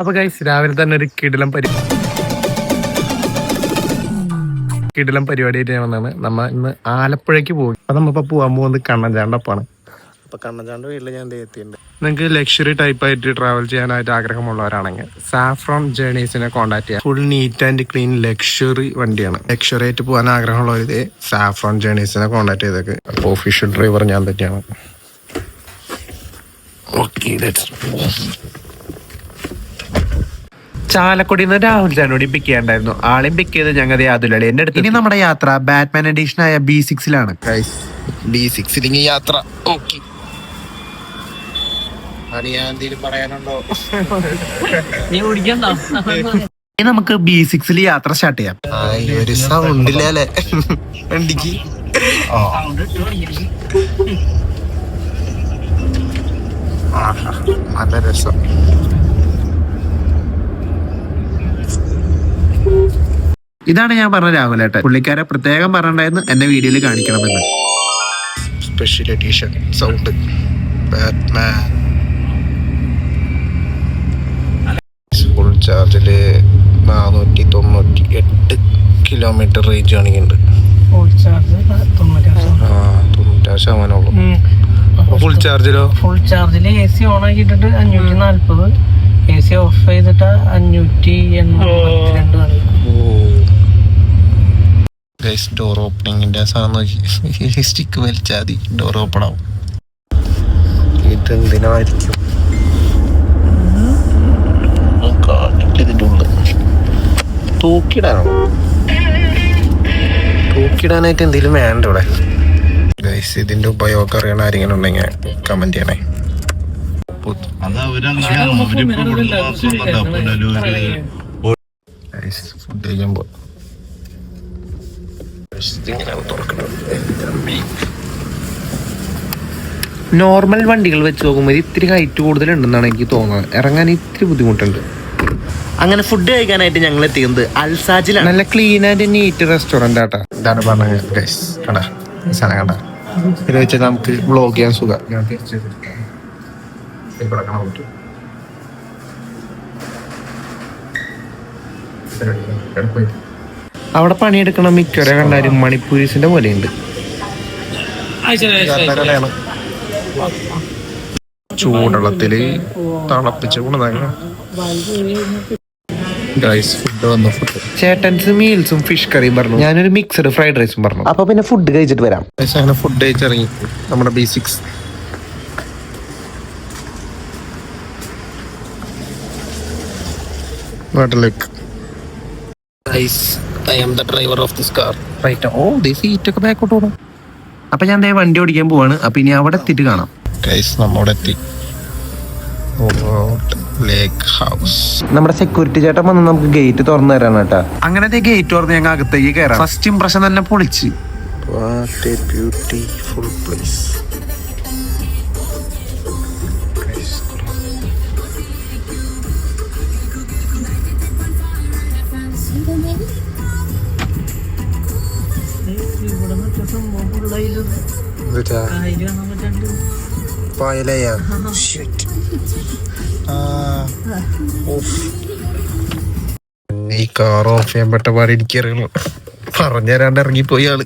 അപ്പൊ ഗൈസ് രാവിലെ തന്നെ ഒരു കിടിലം പരി കിടിലം പരിപാടിയായിട്ട് ഞാൻ വന്നാണ് നമ്മ ഇന്ന് ആലപ്പുഴയ്ക്ക് പോകും അപ്പൊ നമ്മ പോവാൻ പോകാൻ പോകുന്നത് കണ്ണഞ്ചാണ്ടപ്പാണ് അപ്പൊ കണ്ണഞ്ചാണ്ട് വീട്ടിൽ ഞാൻ എത്തിയിട്ടുണ്ട്. നിങ്ങൾക്ക് ലക്ഷറി ടൈപ്പ് ആയിട്ട് ട്രാവൽ ചെയ്യാനായിട്ട് ആഗ്രഹമുള്ളവരാണെങ്കിൽ സാഫ്രോൺ ജേണീസിനെ കോൺടാക്ട് ചെയ്യാം. Full neat and clean luxury വണ്ടിയാണ്. ലക്ഷറി ആയിട്ട് പോകാൻ ആഗ്രഹമുള്ളവർ ഇതേ സാഫ്രോൺ ജേണീസിനെ കോൺടാക്ട് ചെയ്തേക്ക്. അപ്പോൾ ഒഫീഷ്യൽ ഡ്രൈവർ ഞാൻ തന്നെയാണ്. ഓക്കെ ലെറ്റ്സ് ചാലക്കുടിയിൽ നിന്ന് രാഹുൽ ചാനോടി പിക്ക് ചെയ്യാണ്ടായിരുന്നു. ആളെയും പിക്ക് ചെയ്ത് ഞങ്ങൾ അതുലളി എന്റെ അടുത്ത് ഇനി നമ്മുടെ യാത്ര ബാറ്റ്മാൻ എഡിഷൻ ആയ ബി സിക്സിലാണ്. ബി സിക്സിൽ യാത്ര. ഓക്കെ പറയാനുണ്ടോ? നീ കുടിക്കണ്ടോ ഇനി നമുക്ക് ബി സിക്സിൽ യാത്ര സ്റ്റാർട്ട് ചെയ്യാം. ഒരു സൗണ്ട് ഇല്ലേ വണ്ടിക്ക്. ആഹാ, നല്ല രസം. ഇതാണ് ഞാൻ പറഞ്ഞ രാഹുലേട്ടൻ പുള്ളിക്കാരെ പ്രത്യേകം പറഞ്ഞിട്ടുണ്ടായിരുന്നു എന്നെ വീഡിയോയിൽ കാണിക്കണമെന്ന്. Special edition sound Batman full ചാർജിൽ നാനൂറ്റി തൊണ്ണൂറ്റി എട്ട് കിലോമീറ്റർ റേഞ്ച് കാണിക്കുന്നുണ്ട് ഫുൾ തൊണ്ണൂറ്റാറ് ശതമാനമുള്ളൂ ചാർജിലോ ഫുൾ ചാർജിൽ എ സി ഓൺ ആക്കിയിട്ടിട്ട് അഞ്ഞൂറ്റി നാല്പത് എ സി ഓഫ് ചെയ്തിട്ട് അഞ്ഞൂറ്റി എൺപത്തിരണ്ട് ഗൈസ് ഡോർ ഓപ്പണിങ്ങിന്റെ സാധനം നോക്കി. സ്റ്റിക്ക് വലിച്ചാൽ മതി. ഡോർ ഓപ്പൺ ആവും. ഇത് എന്തിനായിരിക്കും കാട്ടിട്ട് ഇതിന്റെ ഉള്ളിൽ. തൂക്കിടാനോ? തൂക്കിടാനായിട്ട് എന്തെങ്കിലും വേണ്ട ഇവിടെ? ഗൈസ് ഇതിന്റെ ഉപയോഗം അറിയണ ആരെങ്കിലും ഉണ്ടെങ്കിൽ കമന്റ് ചെയ്യണേ ഫുഡ് കഴിക്കുമ്പോൾ ഇങ്ങനെയാണ് തുറക്കുന്നത് നോർമൽ വണ്ടികൾ വെച്ച് നോക്കുമ്പോൾ ഇത്തിരി ഹൈറ്റ് കൂടുതലുണ്ടെന്നാണ് എനിക്ക് തോന്നുന്നത്. ഇറങ്ങാൻ ഇത്തിരി ബുദ്ധിമുട്ടുണ്ട്. അങ്ങനെ ഫുഡ് കഴിക്കാനായിട്ട് ഞങ്ങൾ എത്തിയത് അൽസാജിലാണ്. നല്ല ക്ലീൻ ആൻഡ് നീറ്റ് റെസ്റ്റോറന്റ് ആട്ടാ. ഇതാണ് പറഞ്ഞത് ഗൈസ് കണ്ടാ? ഈ സാധനം കണ്ടാ? ഇത് വെച്ചാൽ നമുക്ക് വ്ളോഗ് ചെയ്യാൻ സുഖം. ഞാൻ അവിടെ പണിയെടുക്കണ മിക്കവരെ കണ്ടാലും മണിപ്പൂരീസിന്റെ പോലെയുണ്ട്. ഉണ്ട് ചൂടുവെള്ളത്തിൽ തണുപ്പിച്ച് കൊണ്ടുവന്ന ഗൈസ് ഫുഡ് വന്നു ഫുഡ് ചേട്ടൻസ് മീൽസും ഫിഷ് കറിയും പറഞ്ഞു. ഞാനൊരു മിക്സഡ് ഫ്രൈഡ് റൈസും പറഞ്ഞു. അപ്പൊ പിന്നെ ഫുഡ് കഴിച്ചിട്ട് വരാം. അങ്ങനെ ഫുഡ് കഴിച്ചിറങ്ങി. നമ്മുടെ ബേസിക്സ് നാട്ടിലേക്ക്. Guys I am the driver of this car right oh the seat ഒക്കെ ബാക്കോട്ട് പോകണം അപ്പൊ ഞാൻ ദേ വണ്ടി ഓടിക്കാൻ പോവാണ്. അപ്പൊ ഇനി അവിടെ എത്തിയിട്ട് കാണാം. ഗൈസ് നമ്മവിടെ എത്തി. ലേക്ക് ഹൗസ് നമ്മുടെ സെക്യൂരിറ്റി ചേട്ടൻ വന്ന് നമുക്ക് ഗേറ്റ് തുറന്നു തരാണ് കേട്ടാ. അങ്ങനത്തെ ഗേറ്റ് തുറന്ന് ഞങ്ങൾ അകത്തേക്ക് കയറാം ഫസ്റ്റ് ഇംപ്രഷൻ തന്നെ പൊളിച്ച്. Beautiful a beautiful place. പായലയാ? ഈ കാർ ഓഫ് ചെയ്യാൻ പെട്ട പാടി എനിക്ക് അറിയണു പറഞ്ഞുതരാണ്ട് ഇറങ്ങിപ്പോയി ആൾ.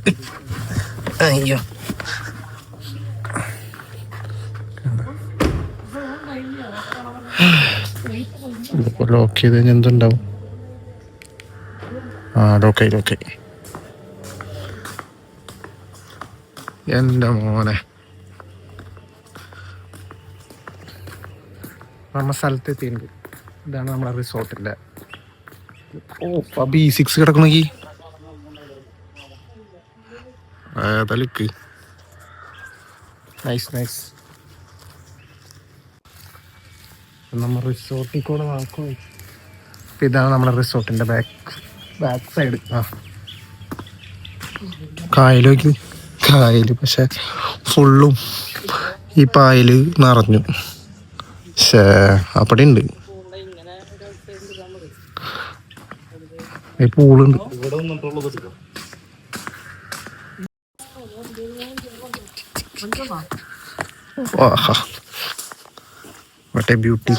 അയ്യോ. ഇതിപ്പോ ലോക്ക് ചെയ്ത് കഴിഞ്ഞാൽ എന്തുണ്ടാവും? ആ ലോക്കായി ലോക്കായി എന്റെ മോനെ. നമ്മ സ്ഥലത്ത് എത്തിയിട്ടുണ്ട്. ഇതാണ് നമ്മളെ റിസോർട്ടിന്റെ ഓ പബി സിക്സ് കിടക്കണമെങ്കിൽ തലിക്ക്. നൈസ് നൈസ് നമ്മൾ റിസോർട്ടിൽ കൂടെ വാക്കോ. ഇതാണ് നമ്മുടെ റിസോർട്ടിന്റെ ബാക്ക് ബാക്ക് സൈഡ് ആ. കായലോക്ക്. കായൽ പക്ഷെ ഫുള്ളും ഈ പായൽ നിറഞ്ഞു. ശേ അപ്പടി ഉണ്ട് പൂളുണ്ട്. മറ്റേ ബ്യൂട്ടി.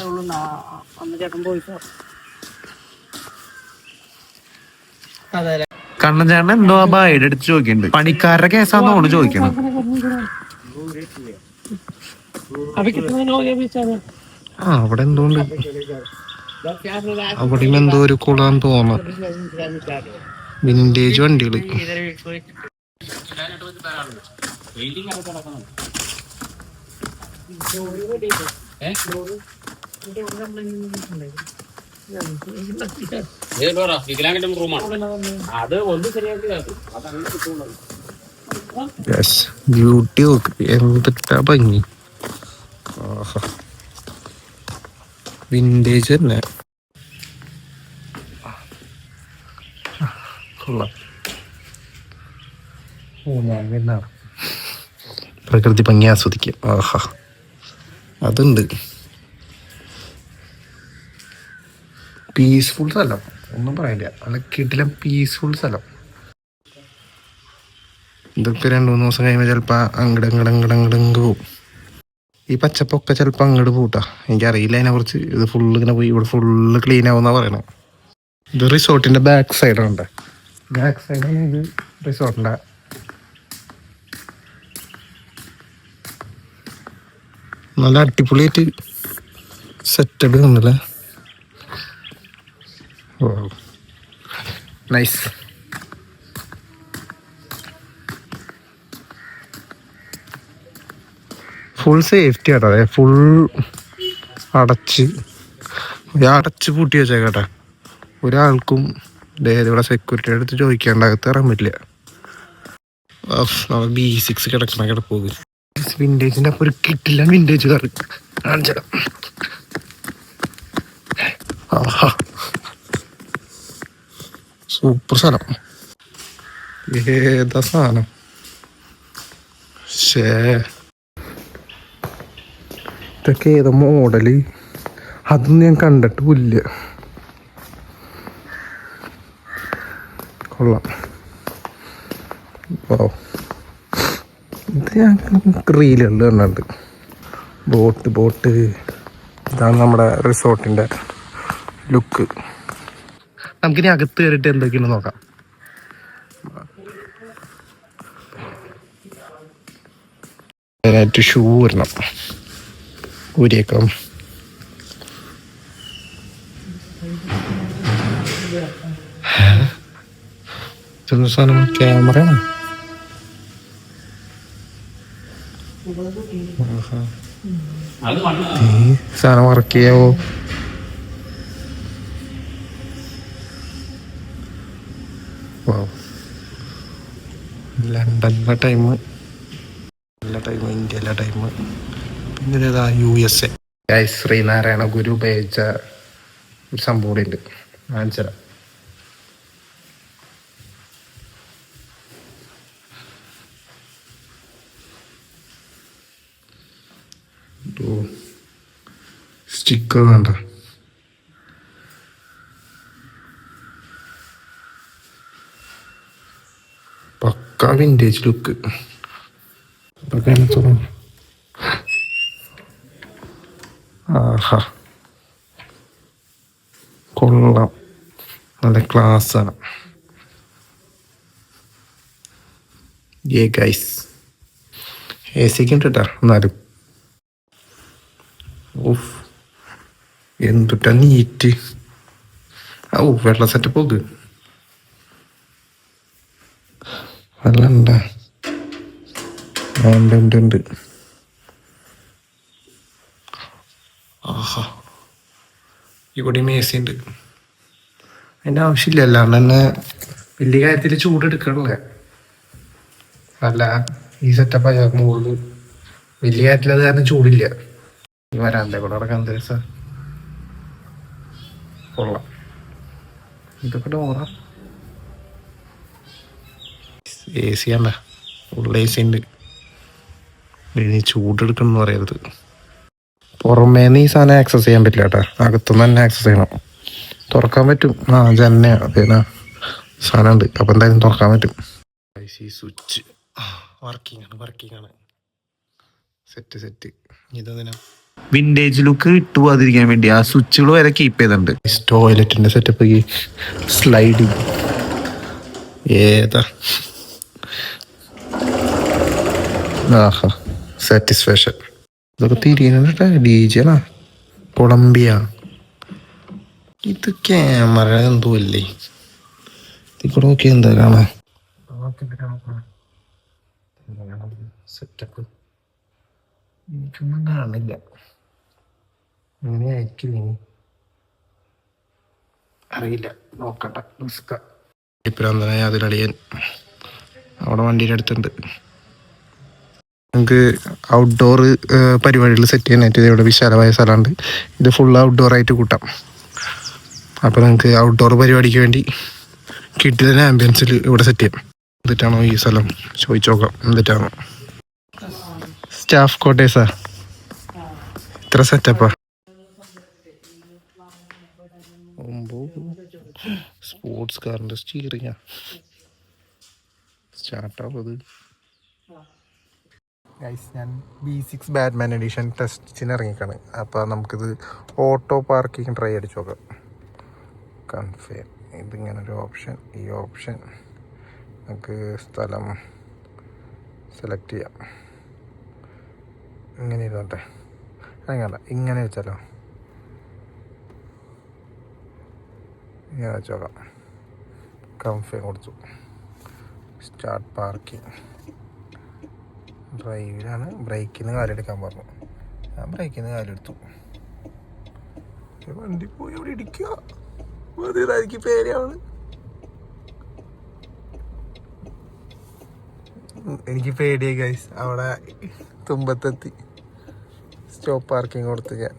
അതെ. കണ്ണൻ ചേട്ടൻ എന്തോ ആ ബൈഡ് എടുത്ത് ചോദിക്കുന്നുണ്ട്. പണിക്കാരുടെ കേസാന്നോ ഓണ് ചോദിക്കണം. ആ അവിടെ എന്തോണ്ട് അവിടെ എന്തോ ഒരു കുളാന്ന് തോന്നാം വിന്റേജ് വണ്ടികൾ. ഏഹ് ഇതൊന്നും നമ്മൾ ഇങ്ങനെ ഏ? റൂമാണ് അത് ഒന്ന് ശരിയാക്കി ഭംഗി? വിന്റേജ് തന്നെ. കൊള്ളാം. ഓ പ്രകൃതി ഭംഗി ആസ്വദിക്കും. ആഹാ. അതുണ്ട്. പീസ്ഫുൾ സ്ഥലം. ഒന്നും പറയില്ല. നല്ല കിട്ടില്ല പീസ്ഫുൾ സ്ഥലം. ഇതൊക്കെ രണ്ടു മൂന്ന് ദിവസം കഴിയുമ്പോൾ ചിലപ്പോൾ അങ്ങട് അങ്ങട് ഈ പച്ചപ്പൊക്കെ ചിലപ്പോൾ അങ്ങോട്ട് പോട്ടാ. എനിക്കറിയില്ല അതിനെ കുറിച്ച് ഇത് ഫുള്ള് ഇങ്ങനെ പോയി. ഇവിടെ ഫുള്ള് ക്ലീൻ ആവുന്ന പറയണേ. ഇത് റിസോർട്ടിന്റെ ബാക്ക് സൈഡാണ് ബാക്ക് സൈഡാണ് ഇത് റിസോർട്ടിന്റെ. നല്ല അടിപൊളിയായിട്ട് setup oh nice full safety ആട്ടോ. അതെ ഫുൾ അടച്ച് അടച്ച് പൂട്ടി വെച്ചേക്കട്ടെ. ഒരാൾക്കും ഇവിടെ സെക്യൂരിറ്റി അടുത്ത് ചോദിക്കാണ്ട് അകത്ത് ഇറങ്ങാൻ പറ്റില്ല. ബി സിക്സ് കിടക്കണ കിടപ്പോകും വിൻഡേജിന്റെ അപ്പൊ ഒരു കിട്ടില്ല വിന്റേജ് കറി കാണിച്ചടാ ആഹാ. സൂപ്പർ സാധനം. ഏതാ സാധനം? ശേ ഇതൊക്കെ ഏതോ മോഡൽ? അതൊന്നും ഞാൻ കണ്ടിട്ടുമില്ല കൊള്ളാം. ഇത് ഞാൻ റീലുണ്ട് കണ്ടിട്ടുണ്ട്. Boat boat. ഇതാണ് നമ്മുടെ റിസോർട്ടിന്റെ ലുക്ക്. നമുക്കിനി അകത്ത് കയറിയിട്ട് എന്തൊക്കെയാണ് നോക്കാം. അതിനായിട്ട് ഷൂ വരണം. ഊരിയേക്കാം സാധനം? ക്യാമറയാണ്? സാധനം വർക്ക് ചെയ്യാവോ? ലണ്ടനിലെ ടൈം എല്ലാ ടൈം ഇന്ത്യയിലെ ടൈം പിന്നെ U S A Sree Narayana Guru ഉപയോഗിച്ച ഒരു സംഭവം കൂടി ഉണ്ട്. ആൻസർ സ്റ്റിക്കർ വേണ്ട. പക്ക വിന്റേജ് ലുക്ക് ആഹാ. കൊള്ളാം. നല്ല ക്ലാസ് ആണ്. ഏ ഗൈസ് എ സിക്ക് ഉണ്ട് കേട്ടാ എന്നാലും. ഓഫ് എന്തുട്ടാ നീറ്റ് ഓ വെള്ള സെറ്റപ്പ് നോക്ക് വെള്ളം ഉണ്ടാ ഉണ്ട് ഉണ്ട്. ഉണ്ട് ആഹാ. ഇവിടെ മേസി ഉണ്ട് അതിന്റെ ആവശ്യമില്ല അല്ലാണ്ട് തന്നെ വലിയ കാര്യത്തിൽ ചൂടെടുക്കണല്ലേ? അല്ല ഈ സെറ്റപ്പ് ആയ മുകളിൽ വലിയ കാര്യത്തിൽ അത് കാരണം ചൂടില്ല. ഈ വരാന്ത കൂടെ നടക്കാൻ രസ കൊള്ളാം. ഇതൊക്കെ ഡോറ എ സി ആണ്ട. ഫുൾ എ സി ഉണ്ട് ഇനി ചൂടെടുക്കണം എന്ന് പറയരുത്. പുറമേ നിന്ന് ഈ സാധനം ആക്സസ് ചെയ്യാൻ പറ്റില്ല കേട്ടാ അകത്തുനിന്ന് തന്നെ ആക്സസ് ചെയ്യണം. തുറക്കാൻ പറ്റും. ആ ജന്നെ പിന്നെ സാധനം ഉണ്ട്. അപ്പം എന്തായാലും തുറക്കാൻ പറ്റും. ഐ സി സ്വിച്ച് വർക്കിംഗ് ആണ് വർക്കിംഗ് ആണ്. സെറ്റ് സെറ്റ് ഇതെന്തിനാ വിന്റേജ് ലുക്ക് ഇട്ടുപോകാതിരിക്കാൻ വേണ്ടി ആ സ്വിച്ചുകൾ വരെ കീപ്പ് ചെയ്തിട്ടുണ്ട്. ടോയ്ലറ്റിന്റെ സെറ്റപ്പ് ഈ സ്ലൈഡിങ് ഏതാ? ആഹാ സാറ്റിസ്ഫാക്ഷൻ ഇതൊക്കെ തിരിയുന്നുണ്ട് ഡി ജെണാ കൊളംബിയ. ഇത് ക്യാമറ എന്തോ അല്ലേ? ഇത് കൂടെ നോക്കി എന്താ കാണാൻ സെറ്റപ്പ് എനിക്കൊന്നും കാണില്ല എങ്ങനെയായിരിക്കും ഇനി? അറിയില്ല. നോക്കട്ടെ. റിസ്ക ഇപ്രാന്തനായ അതിലളിയൻ അവിടെ വണ്ടിയുടെ അടുത്തുണ്ട്. നമുക്ക് ഔട്ട്ഡോർ പരിപാടികൾ സെറ്റ് ചെയ്യാനായിട്ട് ഇവിടെ വിശാലമായ സ്ഥലമുണ്ട്. ഇത് ഫുൾ ഔട്ട്ഡോർ ആയിട്ട് കൂട്ടാം. അപ്പോൾ നമുക്ക് ഔട്ട്ഡോർ പരിപാടിക്ക് വേണ്ടി കിട്ടിയ ആംബിയൻസിൽ ഇവിടെ സെറ്റ് ചെയ്യാം. എന്നിട്ടാണോ ഈ സ്ഥലം? ചോദിച്ചു നോക്കാം എന്നിട്ടാണോ സ്റ്റാഫ് കോട്ടേഴ്സാ ഇത്ര സെറ്റപ്പാ സ്പോർട്സ് കാറിന്റെ സ്റ്റീറിങ്ങാ സ്റ്റാർട്ടാവത് ഗൈസ് ഞാൻ ബി സിക്സ് ബാറ്റ്മാൻ എഡിഷൻ ടെസ്റ്റിന് ഇറങ്ങിക്കാണ്. അപ്പോൾ നമുക്കിത് ഓട്ടോ പാർക്കിംഗ് ട്രൈ അടിച്ച് നോക്കാം. കൺഫേം ഇതിങ്ങനെ ഒരു ഓപ്ഷൻ ഈ ഓപ്ഷൻ നമുക്ക് സ്ഥലം സെലക്ട് ചെയ്യാം. ഇങ്ങനെ ഇരുന്നോട്ടെ. അങ്ങനല്ല ഇങ്ങനെ വെച്ചാലോ? ഇങ്ങനെ വെച്ച് നോക്കാം. കംഫേ കൊടുത്തു. Start parking. ഡ്രൈവിലാണ്. ബ്രേക്കിൽ നിന്ന് കാലെടുക്കാൻ പറഞ്ഞു. ഞാൻ ബ്രേക്കിൽ നിന്ന് കാലെടുത്തു. വണ്ടി പോയി അവിടെ ഇടിക്കുക വെറുതെ എനിക്ക് പേടിയാണ്. എനിക്ക് പേടിയായി ഗൈസ് അവിടെ തുമ്പത്തെത്തി. സ്റ്റോപ്പ് പാർക്കിംഗ് കൊടുത്ത് ഞാൻ.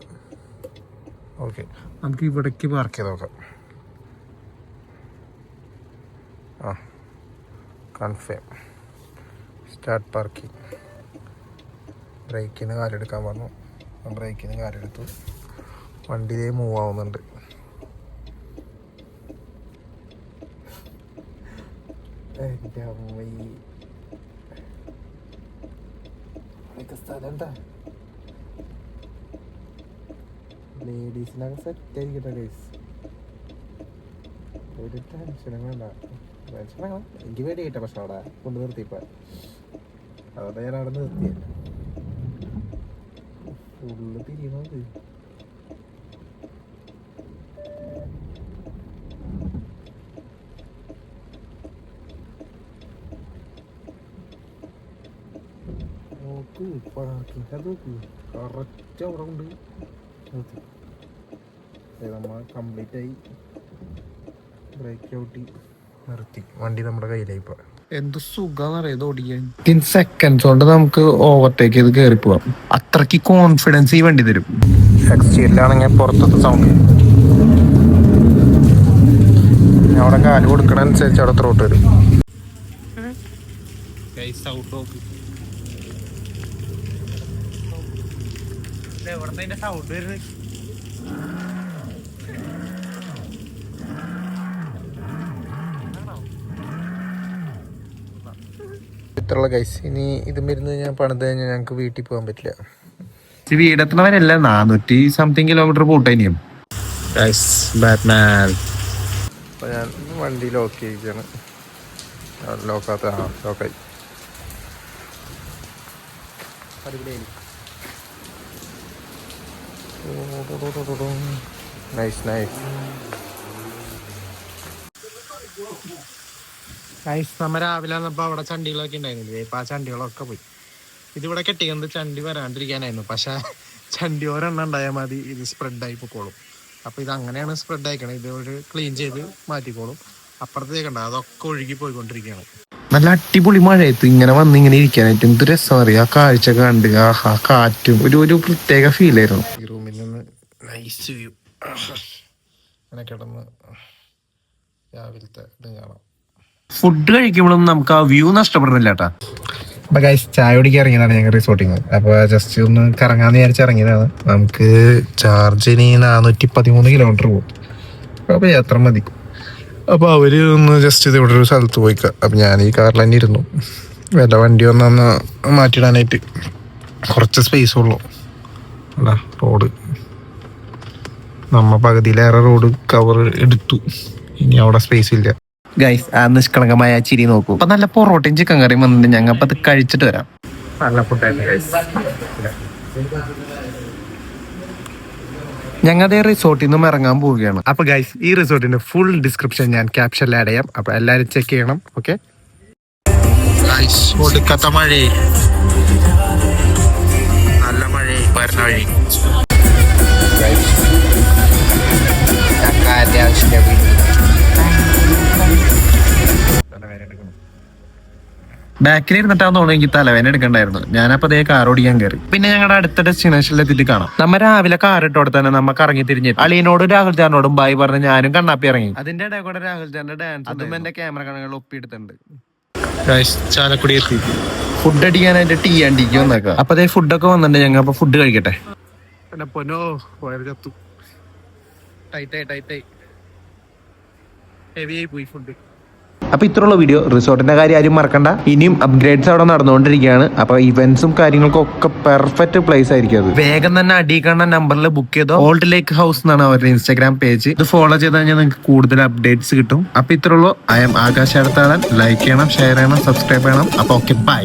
ഓക്കെ നമുക്ക് ഇവിടേക്ക് പാർക്ക് ചെയ്ത് നോക്കാം ആ കൺഫേം സ്റ്റാർട്ട് പാർക്കിംഗ് ബ്രേക്കിന് കാലെടുക്കാൻ പറഞ്ഞു. ബ്രേക്കിന് കാലെടുത്തു. വണ്ടിയിലേ മൂവ് ആവുന്നുണ്ട്. എന്റെ അമ്മ. ഈ ഇതൊക്കെ സ്ഥലം എന്താ? ലേഡീസിനൊക്കെ സെറ്റ് ആയിരിക്കട്ടെ ഗൈസ് ഒരു ടെൻഷനും വേണ്ട. വേണം എനിക്ക് പേടി കിട്ടാം പക്ഷെ അവിടെ കൊണ്ട് നിർത്തിയപ്പോ അതുകൊണ്ട് ഞാൻ അവിടെ നിർത്തിയ ഫുള്ള് തിരിയുന്നത് നോക്ക് പാർക്കിംഗ് അത് നോക്ക്. കറക്റ്റ് അവിടെ കംപ്ലീറ്റ് ആയി. ബ്രേക്ക് ഔട്ടി നിർത്തി. വണ്ടി നമ്മുടെ കയ്യിലായി ഇപ്പൊ. എന്ത് സുഖാന്നറിയത് ഓടിക്കാൻ. സെക്കൻഡ്സ് കൊണ്ട് നമുക്ക് ഓവർടേക്ക് ചെയ്ത് കയറി പോവാം. അത്രയ്ക്ക് കോൺഫിഡൻസ് ഈ വണ്ടി തരും. എക്സ്റ്റീരിയലാണെങ്കിൽ പുറത്തത്തെ സൗണ്ട് അവിടെ കാൽ കൊടുക്കണ അനുസരിച്ച് അവിടെ ത്രോട്ട് വരും. സൗണ്ട് വരുന്നത്? ഇത്രയുള്ള. ഗൈസ് ഇനി ഇത് മരുന്ന് ഞാൻ പണിത് കഴിഞ്ഞാൽ ഞങ്ങൾക്ക് വീട്ടിൽ പോകാൻ പറ്റില്ല. ഈ വീടെത്തണവനല്ല നാനൂറ്റി സംതിങ് കിലോമീറ്റർ പോട്ടേനിയും ബാറ്റ്മാൻ അപ്പോൾ ഞാൻ വണ്ടി ലോക്ക് ചെയ്യിക്കാണ് ലോക്കാത്ത ആ ലോക്കായി നൈസ് നൈസ് നമ്മ രാവിലെ വന്നപ്പോ അവിടെ ചണ്ടികളൊക്കെ ഉണ്ടായിരുന്നില്ലേ? ഇപ്പൊ ആ ചണ്ടികളൊക്കെ പോയി. ഇതിവിടെ കെട്ടിക്കുന്നത് ചണ്ടി വരാണ്ടിരിക്കാനായിരുന്നു. പക്ഷെ ചണ്ടി ഒരെണ്ണം ഉണ്ടായാൽ മതി. ഇത് സ്പ്രെഡായി പൊക്കോളും. അപ്പൊ ഇത് അങ്ങനെയാണ് സ്പ്രെഡ് ആയിക്കണത്. ഇത് ഒരു ക്ലീൻ ചെയ്ത് മാറ്റിക്കോളും. അപ്പുറത്തേക്ക് കണ്ട? അതൊക്കെ ഒഴുകി പോയിക്കൊണ്ടിരിക്കുകയാണ്. നല്ല അടിപൊളി മഴയത്ത് ഇങ്ങനെ വന്ന് ഇങ്ങനെ ഇരിക്കാനായിട്ട് എന്ത് രസം അറിയാം ആ കാഴ്ച കണ്ട്. ആഹാ കാറ്റും. ഒരു ഒരു പ്രത്യേക ഫീൽ ആയിരുന്നു. ഈ റൂമിൽ നിന്ന് നൈസ് വ്യൂ അങ്ങനെ കിടന്ന് രാവിലത്തെ ഇത് കാണാം. ഫുഡ് കഴിക്കുമ്പോഴും നമുക്ക് ആ വ്യൂ നഷ്ടപ്പെടുന്നില്ല അപ്പൊ ഗൈസ് ചായ കുടിക്കാൻ ഇറങ്ങിയതാണ് ഞങ്ങൾ റിസോർട്ടിൽ നിന്ന് അപ്പൊ ജസ്റ്റ് ഒന്ന് കറങ്ങാന്ന് വിചാരിച്ച് ഇറങ്ങിയതാണ്. നമുക്ക് ചാർജിന് നാനൂറ്റി പതിമൂന്ന് കിലോമീറ്റർ പോകും. അപ്പൊ യാത്ര മതി. അപ്പൊ അവർ ഒന്ന് ജസ്റ്റ് ഇത് ഇവിടെ ഒരു സ്ഥലത്ത് പോയിക്ക. അപ്പൊ ഞാൻ ഈ കാറിൽ തന്നെ ഇരുന്നു. വല്ല വണ്ടി വന്നൊന്ന് മാറ്റിയിടാനായിട്ട് കുറച്ച് സ്പേസ് ഉള്ളൂ. അല്ല റോഡ് നമ്മ പകുതിയിലേറെ റോഡ് കവർ എടുത്തു. ഇനി അവിടെ സ്പേസ് ഇല്ല. ഗൈസ് ആ നിഷ്കളങ്കമായ ചിരി നോക്കൂ. അപ്പൊ നല്ല പൊറോട്ടയും ചിക്കൻ കറിയും വന്നിട്ട് ഞങ്ങൾ അപ്പൊ അത് കഴിച്ചിട്ട് വരാം. നല്ല ഫുഡായിരുന്നു ഞങ്ങൾ അതേ റിസോർട്ടിൽ നിന്നും ഇറങ്ങാൻ പോവുകയാണ്. അപ്പൊ ഗൈസ് ഈ റിസോർട്ടിന്റെ ഫുൾ ഡിസ്ക്രിപ്ഷൻ ഞാൻ ക്യാപ്ഷനിൽ ആഡ് ചെയ്യാം. അപ്പൊ എല്ലാരും ചെക്ക് ചെയ്യണം ഓക്കെ ഒടുക്കത്ത മഴ. നല്ല മഴ വരുന്ന വഴി. ബാക്കിൽ ഇരുന്നിട്ടാന്ന് തോന്നുന്നു എനിക്ക് തലവേന എടുക്കണ്ടായിരുന്നു. ഞാനപ്പോ അതേ കാർ ഓടിക്കാൻ കയറി പിന്നെ ഞങ്ങളുടെ അടുത്ത ഡെസ്റ്റിനേഷനിൽ എത്തിയിട്ട് കാണാം. നമ്മ രാവിലെ കാർ ഇട്ടോടെ തന്നെ നമുക്ക് ഇറങ്ങി തിരിഞ്ഞു. അളിയനോടും രാഹുൽ ചാറിനോടും ബായി പറഞ്ഞ് ഞാനും കണ്ണാപ്പി ഇറങ്ങി. അതിന്റെ ഇടയിൽ കൂടെ രാഹുൽ ചാറിന്റെ ഡാൻസ് അതും എന്റെ ക്യാമറ കണക്കുകൾ ഒപ്പിയെടുത്തിട്ടുണ്ട് ഗൈസ് ചാലക്കുടി എത്തി. ഫുഡ് അടിക്കാനായിട്ട് ടീ അടിക്കും വന്നേക്കാം. അപ്പൊ അതേ ഫുഡൊക്കെ വന്നിട്ടുണ്ട്. ഞങ്ങൾ അപ്പൊ ഫുഡ് കഴിക്കട്ടെ. എന്നെ പൊന്നോ വയറ് ചത്തു. ടൈറ്റായി ടൈറ്റായി ഹെവി ആയി. പോയി ഫുഡ് അപ്പൊ ഇത്രയുള്ള വീഡിയോ റിസോർട്ടിന്റെ കാര്യം ആരും മറക്കണ്ട. ഇനിയും അപ്ഗ്രേഡ്സ് അവിടെ നടന്നുകൊണ്ടിരിക്കുകയാണ്. അപ്പൊ ഇവന്റ്സും കാര്യങ്ങൾക്കും ഒക്കെ പെർഫെക്റ്റ് പ്ലേസ് ആയിരിക്കും അത്. വേഗം തന്നെ അടി നമ്പറിൽ ബുക്ക് ചെയ്തോ. ഓൾഡ് ലേക്ക് ഹൗസ് എന്നാണ് അവരുടെ ഇൻസ്റ്റാഗ്രാം പേജ് ഇത് ഫോളോ ചെയ്ത് കഴിഞ്ഞാൽ നിങ്ങൾക്ക് കൂടുതൽ അപ്ഡേറ്റ്സ് കിട്ടും. അപ്പൊ ഇത്രയുള്ളൂ. ഐ എം ആകാശ് അടുത്താളൻ ലൈക്ക് ചെയ്യണം ഷെയർ ചെയ്യണം സബ്സ്ക്രൈബ് ചെയ്യണം. അപ്പൊ ഓക്കെ ബൈ